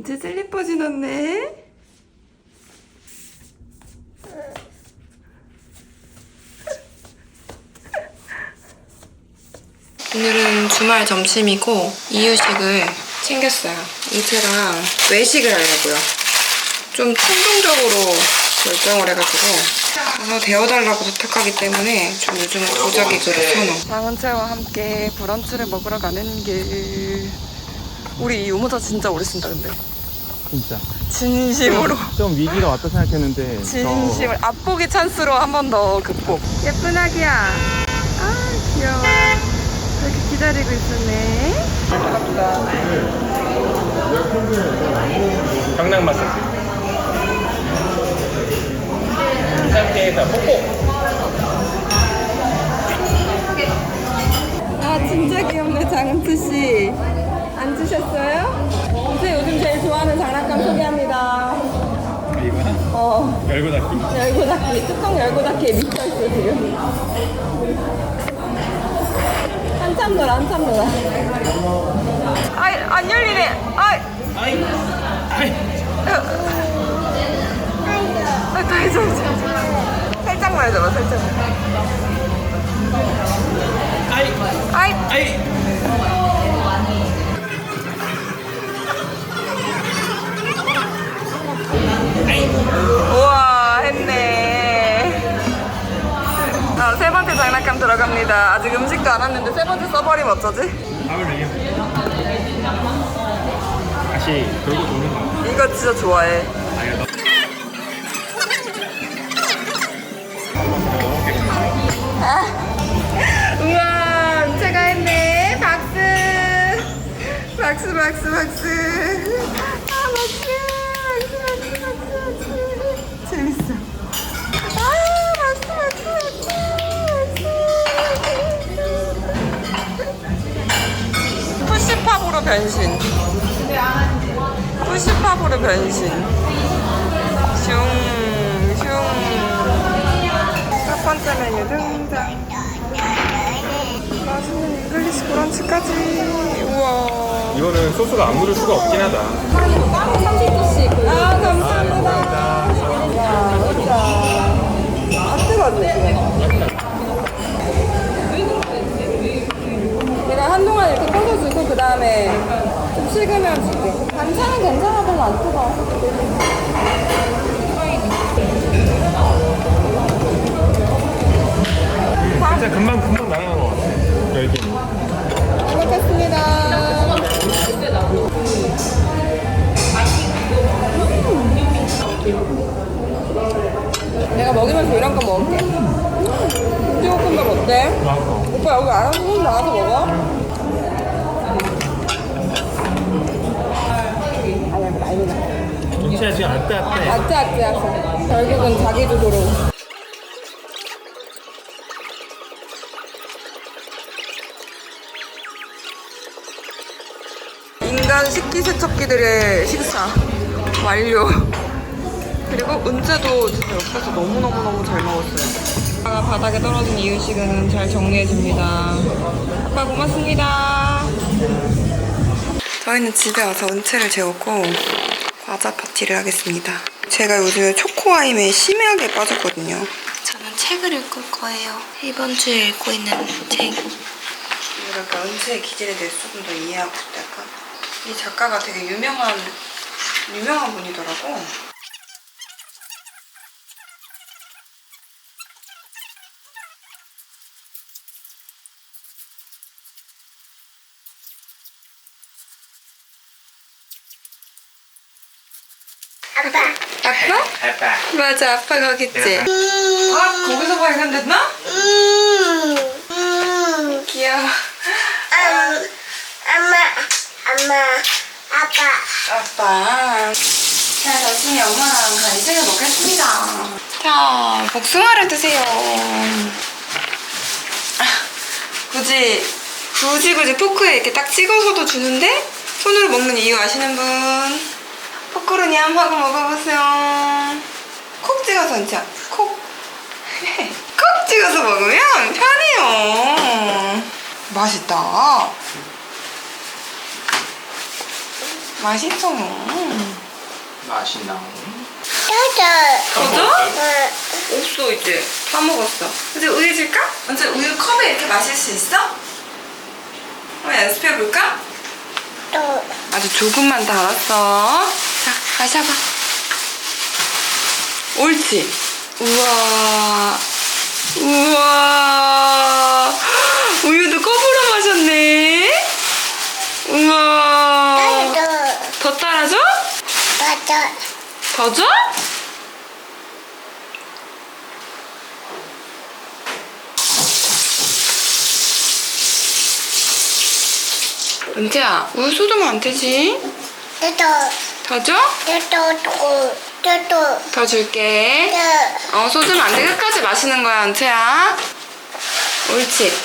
이제 슬리퍼 신었네. 오늘은 주말 점심이고 이유식을 챙겼어요. 인트랑 외식을 하려고요. 좀 충동적으로 결정을 해가지고 가서 데워달라고 부탁하기 때문에 좀 요즘은 도자기 그릇 선호. 장은채와 함께 브런치를 먹으러 가는 길. 우리 이 유모차 진짜 오래 쓴다 근데. 진짜 진심으로. 좀 위기가 왔다 생각했는데 진심을 앞보기 찬스로 한 번 더 극복. 예쁜 아기야. 아 귀여워. 이렇게 기다리고 있었네. 경락 마사지 이 상태에서 뽀뽀 아 진짜 귀엽네 장은트 씨. 앉으셨어요? 이제 요즘 제일 좋아하는 장난감 소개합니다. 이거야? 어 열고 닫기 열고 닫기 뚜껑 열고 닫기에 미쳐 있어 지금. 한참 놀아 한참 놀아. 아이 안 열리네. 아이. 아이 아이 아, 다 해줘, 해줘. 살짝만 해줘봐, 살짝. 아이 아이, 아이 들어갑니다. 아직 음식도 안 왔는데 세 번째 써버리면 어쩌지? 밥을 내려 다시 돌고 도는 거야 이거 진짜 좋아해. 아야 너 우와, 은채가 했네. 박수. 박수, 박수, 박수. 아. 박수, 변신. 푸시팝으로 변신. 슝, 슝. 첫 번째 메뉴 등장. 맛있는 잉글리시 브런치까지. 우와. 이거는 소스가 안 묻을 수가 없긴 하다 아, 감사합니다. 와, 진짜. 아, 한동안 이렇게 꽂아주고, 그 다음에 좀 식으면 줄게. 반찬은 괜찮아, 별로 안 뜨거워. 진짜 금방 금방 날아간 것 같아 열기 잘 먹겠습니다. 음. 내가 먹으면서 이런 거 먹을게. 김치볶음밥 어때? 맛있어 오빠 여기 알아서 손 나와서 먹어? 김치가 지금 안 따뜻해 아짜 아짜 아짜. 결국은 자기 주도로. 인간 식기세척기들의 식사 완료. 그리고 은재도 진짜 옆에서 너무너무너무 잘 먹었어요. 아빠가 바닥에 떨어진 이유식은 잘 정리해줍니다. 아빠 고맙습니다. 저희는 집에 와서 은채를 재웠고 과자 파티를 하겠습니다. 제가 요즘에 초코아임에 심하게 빠졌거든요. 저는 책을 읽을 거예요. 이번 주에 읽고 있는 책. 뭐랄까 은채의 기질에 대해서 조금 더 이해하고 싶달까? 이 작가가 되게 유명한 유명한 분이더라고. 아빠. 아빠? 맞아 아빠 거기 있지. 아 거기서 발견됐나? 귀여워. 엄마. 엄마. 아빠. 아빠. 자, 나중에 엄마랑 간식을 먹겠습니다. 자, 복숭아를 드세요. 아, 굳이, 굳이 굳이 포크에 이렇게 딱 찍어서도 주는데, 손으로 먹는 이유 아시는 분? 포크로 냠 하고 먹어보세요. 콕 찍어서 진짜, 콕. 콕 찍어서 먹으면 편해요. 맛있다. 맛있어. 맛있나? 더줘? 없어 이제 다 먹었어. 이제 우유 줄까? 먼저 우유 컵에 이렇게 마실 수 있어? 한번 연습해 볼까? 아주 조금만 더 알았어. 자, 마셔봐. 옳지. 우와. 우와. 우유도 컵으로 마셨네. 우와. 더 따라줘? 더 줘? 은재야, 우유 쏟으면 안 되지? 더 줘? 더 줄게. 어, 쏟으면 안 돼. 끝까지 마시는 거야, 은채야. 옳지.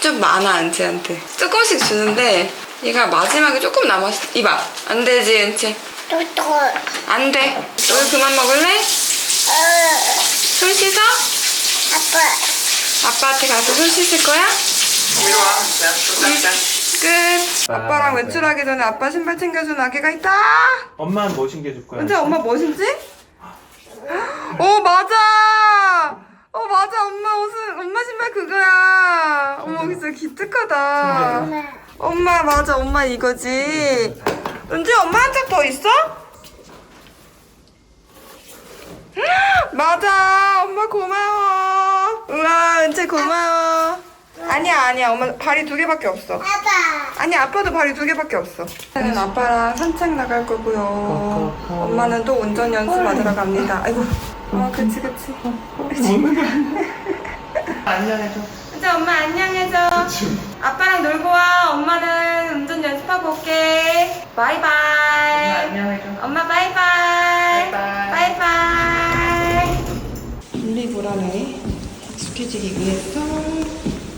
좀 많아, 은채한테. 조금씩 주는데, 얘가 마지막에 조금 남았어. 이봐. 안 되지, 은채. 안 돼. 우유 그만 먹을래? 손 씻어? 아빠한테 가서 손 씻을 거야? 이리 와. 자, 끝. 아빠랑 외출하기 전에 아빠 신발 챙겨준 아기가 있다. 엄마는 뭐 챙겨줄 거야? 은채 엄마 멋있지? 어 맞아. 어 맞아 엄마 옷은 엄마 신발 그거야. 어머 진짜 기특하다. 엄마 맞아 엄마 이거지. 은채 엄마 한 짝 더 있어? 맞아 엄마 고마워. 우와 은채 고마워. 아니야 아니야 엄마 발이 두 개밖에 없어. 아니 아빠도 발이 두 개밖에 없어. 저는 아빠랑 산책 나갈 거고요. 엄마는 또 운전 연습하러 갑니다. 아이고. 어 그치 그치. 안녕해줘. 이제 엄마 안녕해줘. 아빠랑 놀고 와. 엄마는 운전 연습하고 올게. 바이바이. 안녕해줘. 엄마 바이바이. 바이바이. 바이바이. 분리불안에 익숙해지기 위해서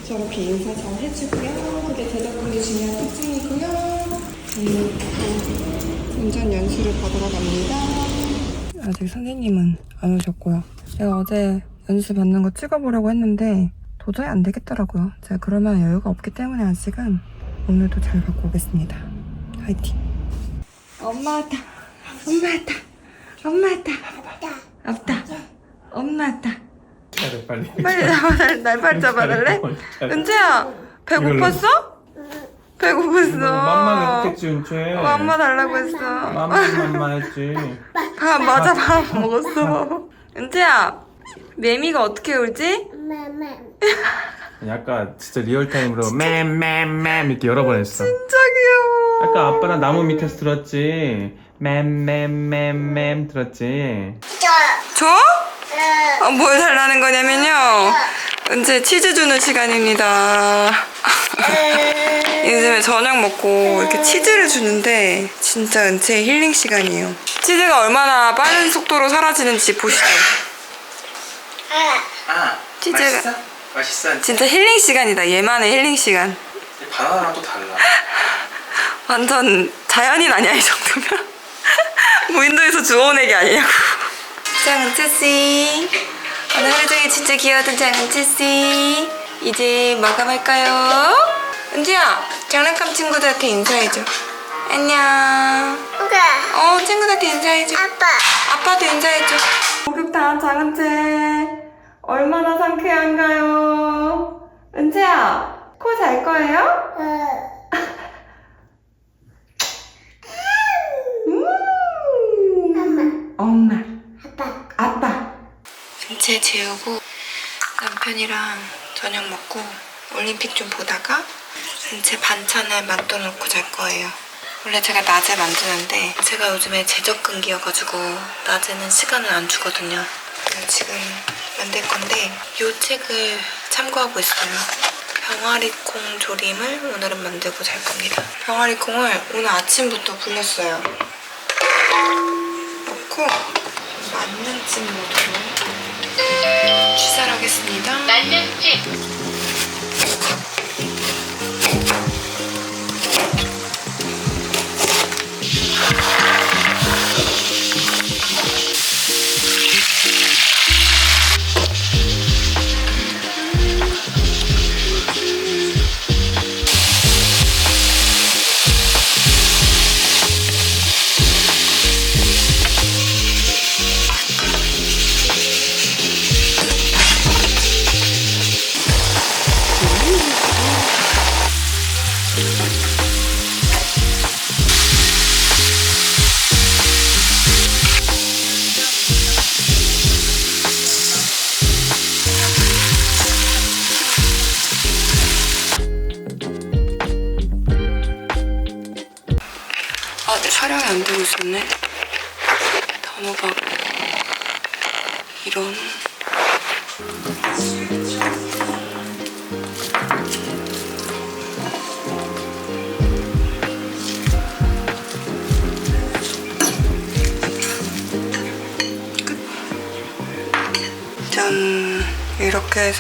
저렇게 인사 잘 해주고요. 그게 대덕분이 중요한 특징이고요. 그리고 운전 연수를 받으러 갑니다. 아직 선생님은 안 오셨고요. 제가 어제 연수 받는 거 찍어보려고 했는데 도저히 안 되겠더라고요. 제가 그러면 여유가 없기 때문에 아직은 오늘도 잘 받고 오겠습니다. 화이팅! 엄마 왔다. 엄마 왔다. 엄마 왔다. 없다. 엄마 왔다. 잘해 빨리. 빨리 잡아달래. 날빨리 잡아달래? 은채야, 배고팠어? 배고팠어. 맘마 그렇겠지 은채. 어, 맘마 달라고 했어. 맘마 맘마 했지. 밥, 맞아, 밥 먹었어. 은채야, 매미가 어떻게 울지? 약간 진짜 리얼타임으로 맴맴맴 이렇게 여러 번 했어. 진짜 귀여워. 아까 아빠랑 나무 밑에서 들었지. 맴맴맴맴 들었지. 줘? 어, 뭘 달라는 거냐면요. 은채 치즈 주는 시간입니다. 요즘에 저녁 먹고 이렇게 치즈를 주는데 진짜 은채의 힐링 시간이에요. 치즈가 얼마나 빠른 속도로 사라지는지 보시죠. 아 치즈가- 맛있어? 맛있어. 진짜 힐링 시간이다. 얘만의 힐링 시간. 바나나랑 또 달라. 완전 자연인 아니야 이 정도면? 무인도에서 주워온 애기 아니냐고. 장은채씨 오늘 하루 종일 진짜 귀여웠던 장은채씨 이제 마감할까요? 은지야 장난감 친구들한테 인사해줘. 안녕. 어 친구들한테 인사해줘. 아빠도 인사해줘. 목욕탕 장은채 얼마나 상쾌한가요? 은채야 코 잘 거예요? 음. 엄마. 은채 재우고 남편이랑 저녁 먹고 올림픽 좀 보다가 은채 반찬을 만들어 놓고 잘 거예요. 원래 제가 낮에 만드는데 제가 요즘에 제적근기여가지고 낮에는 시간을 안 주거든요. 지금 만들 건데 이 책을 참고하고 있어요. 병아리콩 조림을 오늘은 만들고 잘 겁니다. 병아리콩을 오늘 아침부터 불렸어요. 넣고 만능찜 모드로 취사하겠습니다. 아,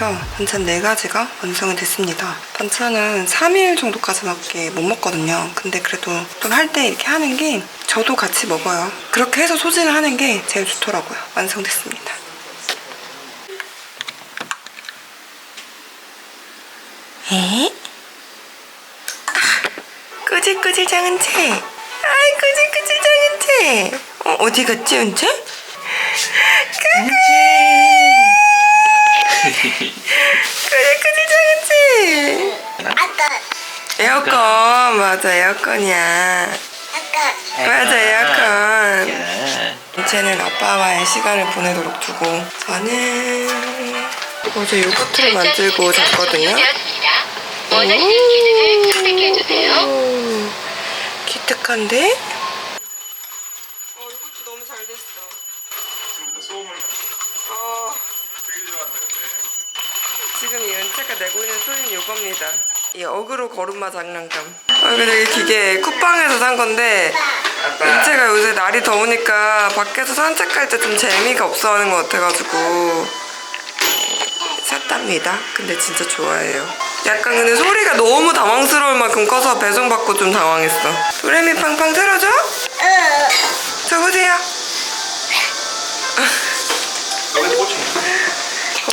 해서 반찬 4가지가 완성이 됐습니다. 반찬은 3일 정도까지밖에 못 먹거든요. 근데 그래도 좀 할 때 이렇게 하는 게 저도 같이 먹어요. 그렇게 해서 소진을 하는 게 제일 좋더라고요. 완성됐습니다. 에? 아, 꾸질꾸질 작은 채. 아이 꾸질꾸질 작은 채. 어, 어디 갔지 은채? 꾸질꾸질 작은 채. 아까 에어컨 맞아 에어컨이야. 아까 맞아 에어컨. 이제는 아빠와의 시간을 보내도록 두고 저는 어제 요거트를 만들고 잤거든요. 원하시는 기능을 선택해 주세요. 오, 기특한데? 어, 요거트 너무 잘 됐어. 지금부터 소음을 어, 되게 좋아한다는데. 은채가 내고 있는 소리는 요겁니다. 이 어그로 걸음마 장난감. 아, 근데 이 기계 쿠팡에서 산 건데 은채가 요새 날이 더우니까 밖에서 산책할 때 좀 재미가 없어하는 것 같아가지고 샀답니다. 근데 진짜 좋아해요. 약간 근데 소리가 너무 당황스러울 만큼 커서 배송받고 좀 당황했어. 도레미 팡팡 틀어줘? 저 보세요.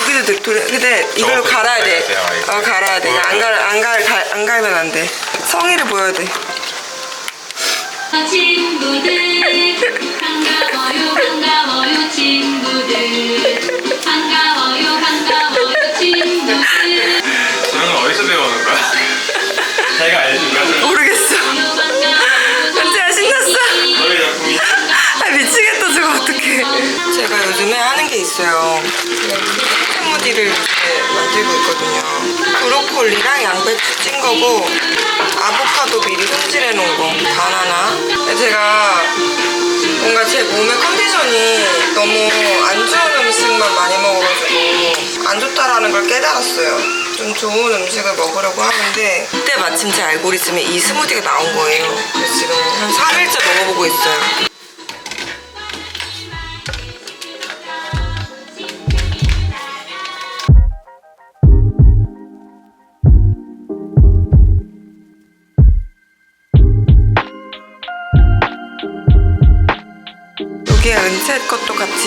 거기도 돼, 도레. 근데 이걸 저거 갈아야 돼. 돼요, 이거. 어 갈아야 돼. 안 갈, 안 갈, 갈- 안 갈면 안 돼. 성의를 보여야 돼. 친구들 반가워요 반가워요 친구들 반가워요 반가워요 친구들 저는 어디서 배우는 거야? 자기가 알려 제가 요즘에 하는 게 있어요. 스무디를 이렇게 만들고 있거든요. 브로콜리랑 양배추 찐 거고 아보카도 미리 손질해 놓은 거 바나나. 제가 뭔가 제 몸의 컨디션이 너무 안 좋은 음식만 많이 먹어가지고 안 좋다라는 걸 깨달았어요. 좀 좋은 음식을 먹으려고 하는데 그때 마침 제 알고리즘에 이 스무디가 나온 거예요. 그래서 지금 한 3일째 먹어보고 있어요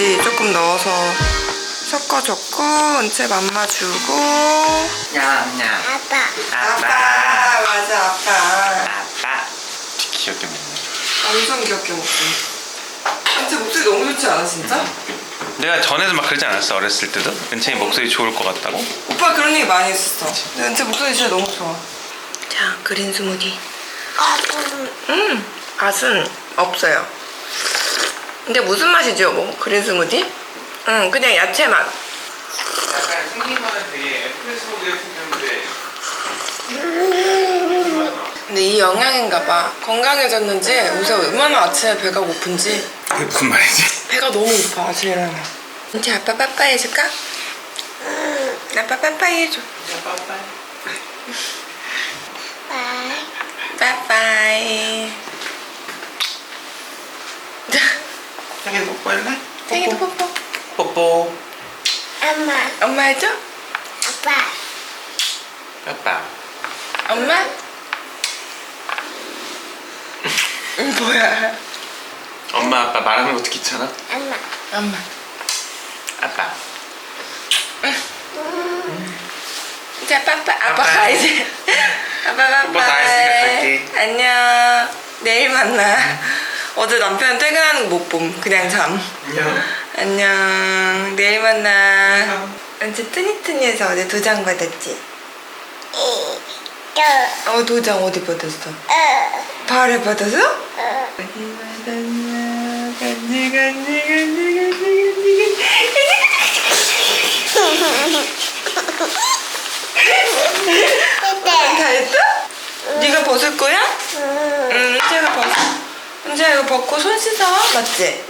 같이 조금 넣어서 섞어줬고 은채 맘마 주고. 냠냠. 아빠. 아빠. 맞아 아빠. 아빠. 귀엽게 먹네. 완전 귀엽게 먹지. 은채 목소리 너무 좋지 않아 진짜? 내가 전에도 막 그러지 않았어 어렸을 때도? 은채이 목소리 좋을 것 같다고? 오빠 그런 얘기 많이 했었어. 근데 은채 목소리 진짜 너무 좋아. 자 그린 스무디. 아빠는 음. 맛은 없어요 근데 무슨 맛이죠 뭐? 그린 스무디? 음 그냥 야채 맛. 약간 생기만은 되게 에스프레소 같은 근데 이 영양인가 봐. 건강해졌는지 요새 얼마나 아침에 배가 고픈지. 그게 무슨 말이지? 배가 너무 고파 아침에 일어나 이제 아빠 빠빠이 해줄까? 아빠 빠빠이 해줘. 빠 빠빠이 자기 뽀뽀할래? 생일도 뽀뽀 뽀뽀 엄마. 엄마 해줘? 아빠. 아빠. 엄마? 음, 뭐야? 엄마 아빠 말하는 것도 귀찮아? 엄마. 엄마. 아빠. 자 빠빠 아빠 아빠. 가 이제. 아빠 빠빠이 갈게. 안녕. 내일 만나 어제 남편 퇴근하는 거 못 봄. 그냥 잠. 안녕. 안녕. 내일 만나. 언제 트니트니에서 어제 도장 받았지? 어. 도장 어디 받았어? 발에 받았어? 어디 받았나? 간지 간지 간지 간지 간지 다 했어? 네가 벗을 거야? 응 은재가 벗어 은재야 이거 벗고 손 씻어 맞지?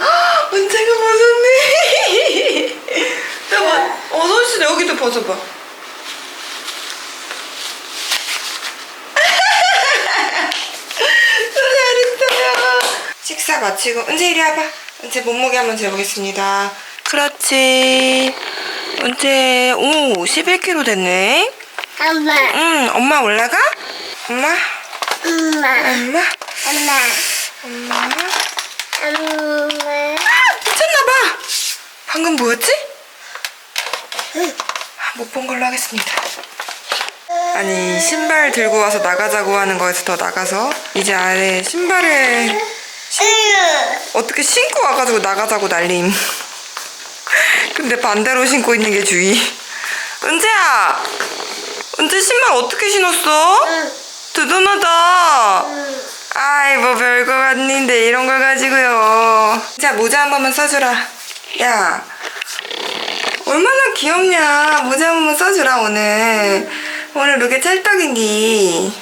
헉, 은재가 벗었네 나 어, 손 씻어 여기도 벗어봐 잘했어요. 식사 마치고 은재 이리 와봐. 은재 몸무게 한번 재보겠습니다. 그렇지. 은재 오 11kg 됐네. 엄마, 응 엄마 올라가? 엄마 엄마, 엄마 엄마, 엄마 엄마. 미쳤나봐. 방금 뭐였지? 못 본 걸로 하겠습니다. 아니 신발 들고 와서 나가자고 하는 거에서 더 나가서 이제 아래 신발을 어떻게 신고 와가지고 나가자고 날림. 근데 반대로 신고 있는 게 주의. 은재야! 은재 신발 어떻게 신었어? 대단하다. 아이, 뭐 별거 아닌데 이런 걸 가지고요. 자, 모자 한 번만 써주라. 야, 얼마나 귀엽냐. 모자 한 번만 써주라, 오늘. 오늘 룩에 찰떡인디.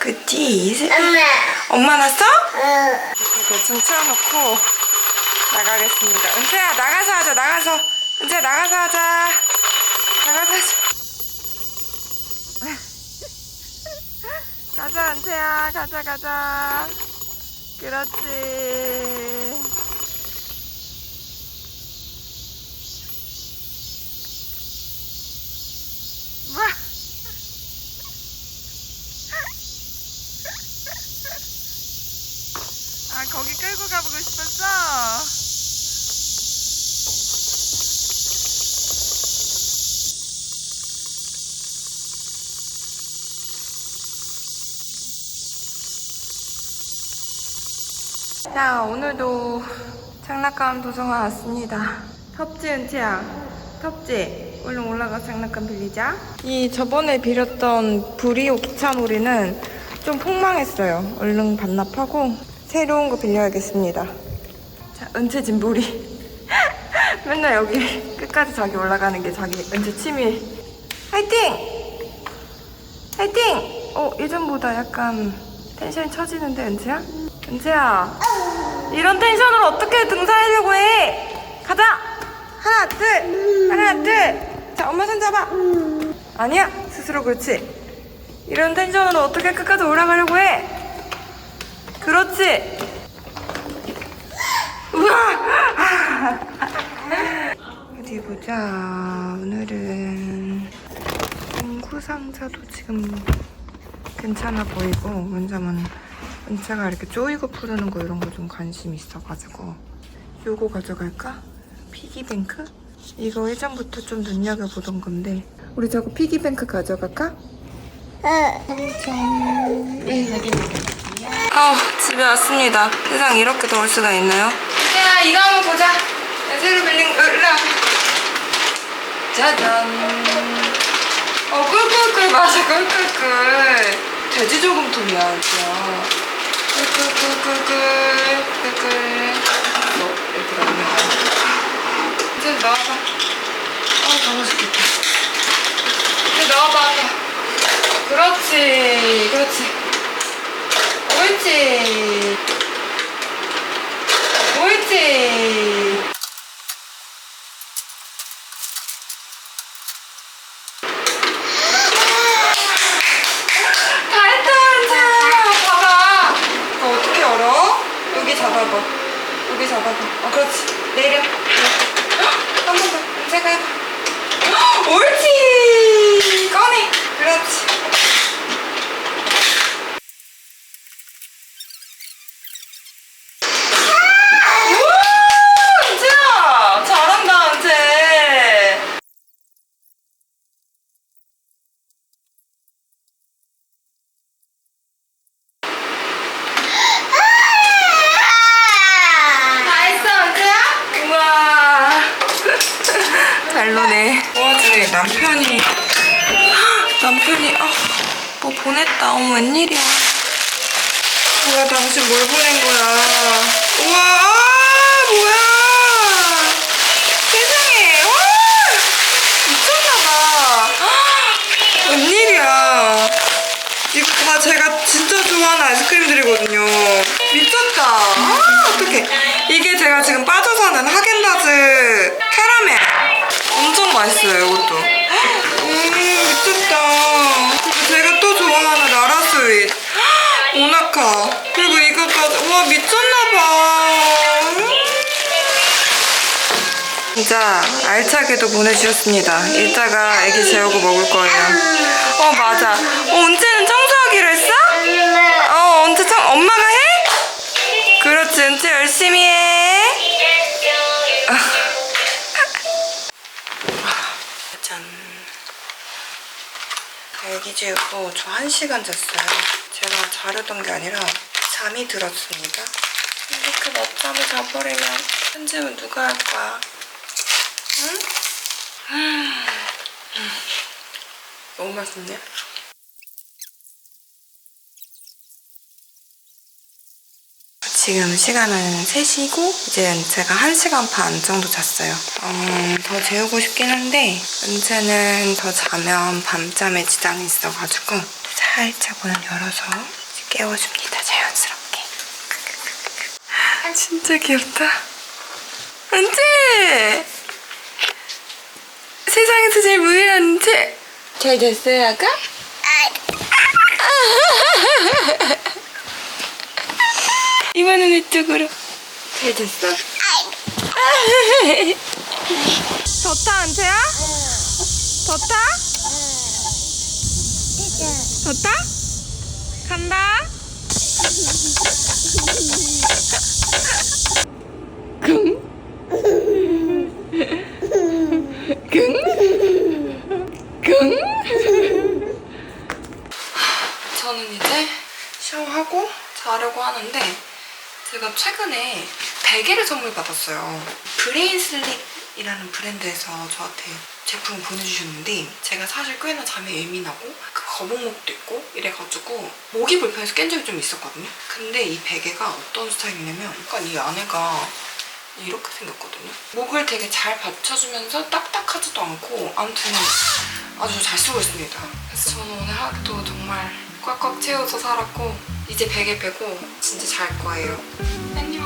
그치? 엄마, 엄마 났어? 어. 이렇게 대충 치워놓고 나가겠습니다. 은채야 나가서 하자 나가서 은채 나가서 하자 나가서 하자 가자 은채야. 가자 가자. 그렇지. 와. 아 거기 끌고 가보고 싶었어? 자 오늘도 장난감 도서관 왔습니다. 텁지 은채야. 텁지 얼른 올라가 장난감 빌리자. 이 저번에 빌렸던 브리오 기차놀이는 좀 폭망했어요. 얼른 반납하고 새로운 거 빌려야겠습니다. 자 은채 짐돌이 맨날 여기 끝까지 자기 올라가는 게 자기 은채 취미. 화이팅! 화이팅! 어 예전보다 약간 텐션이 처지는데 은채야? 은채야 이런 텐션으로 어떻게 등산하려고 해? 가자! 하나 둘! 하나 둘 자 엄마 손 잡아. 아니야 스스로 그렇지. 이런 텐션으로 어떻게 끝까지 올라가려고 해? 그렇지. 우와! 어디 보자 오늘은. 공구 상자도 지금 괜찮아 보이고 왜냐면 은채가 이렇게 쪼이고 푸르는 거 이런 거 좀 관심 있어가지고 요거 가져갈까? 피기뱅크? 이거 예전부터 좀 눈여겨보던 건데 우리 저거 피기뱅크 가져갈까? 아 집에 왔습니다 세상 이렇게 더울 수가 있나요? 야 이거 한번 보자 새로 빌린 거 일로 와. 짜잔 어 꿀꿀꿀 맞아 꿀꿀꿀 돼지 저금통이야 진짜 이제 넣어봐. 그렇지 그렇지. 옳지. 옳지 다 했다 은채야 봐봐 너 어떻게 열어? 여기 잡아봐 여기 잡아봐 어 그렇지. 내려. 한 번더 은채가 해봐. 헉, 옳지 꺼내 그렇지 우와 은채야 잘한다 은채 다 했어, 은채야? 우와. 잘 노네. 그 와중에 남편이 뭐 보냈다. 어머, 웬일이야. 뭐야, 당신 뭘 보낸 거야. 우와, 아, 뭐야. 세상에. 와! 미쳤나봐. 웬일이야. 이거 다 제가 진짜 좋아하는 아이스크림들이거든요. 미쳤다. 아, 어떡해. 이게 제가 지금 빠져 사는 하겐다즈 캐러멜. 엄청 맛있어요, 이것도. 음, 미쳤다. 제가 또 좋아하는 라라 스윗. 모나카. 그리고 이거까지. 와, 미쳤나봐. 진짜 알차게도 보내주셨습니다. 이따가 애기 재우고 먹을 거예요. 어, 맞아. 어, 은채는 청소하기로 했어? 어, 은채 청, 엄마가 해? 은채 열심히 해. 짠. 애기 재우고 저한 시간 잤어요. 제가 자려던 게 아니라 잠이 들었습니다. 이렇게 낮잠을 자버리면 편집은 누가 할 거야? 응? 음. 너무 맛있네. 지금 시간은 3시고 이제 은채가 1시간 반 정도 잤어요. 음, 더 재우고 싶긴 한데 은채는 더 자면 밤잠에 지장이 있어가지고 살짝 문을 열어서 깨워줍니다. 자연스럽게. 아, 진짜 귀엽다. 은채! 세상에서 제일 무해한 은채! 잘 됐어요, 아까? 이번엔 이쪽으로. 잘 됐어? 좋다, 은채야? 좋다? 좋다? 간다? 긍? 긍? 긍? 저는 이제 샤워하고 자려고 하는데 제가 최근에 베개를 선물 받았어요. 브레인슬립이라는 브랜드에서 저한테 제품을 보내주셨는데 제가 사실 꽤나 잠에 예민하고 그 거북목도 있고 이래가지고 목이 불편해서 깬 적이 좀 있었거든요. 근데 이 베개가 어떤 스타일이냐면 약간 이 안에가 이렇게 생겼거든요. 목을 되게 잘 받쳐주면서 딱딱하지도 않고 아무튼 아주 잘 쓰고 있습니다. 그래서 저는 오늘 하루도 정말 꽉꽉 채워서 살았고 이제 베개 빼고 진짜 잘 거예요. 안녕.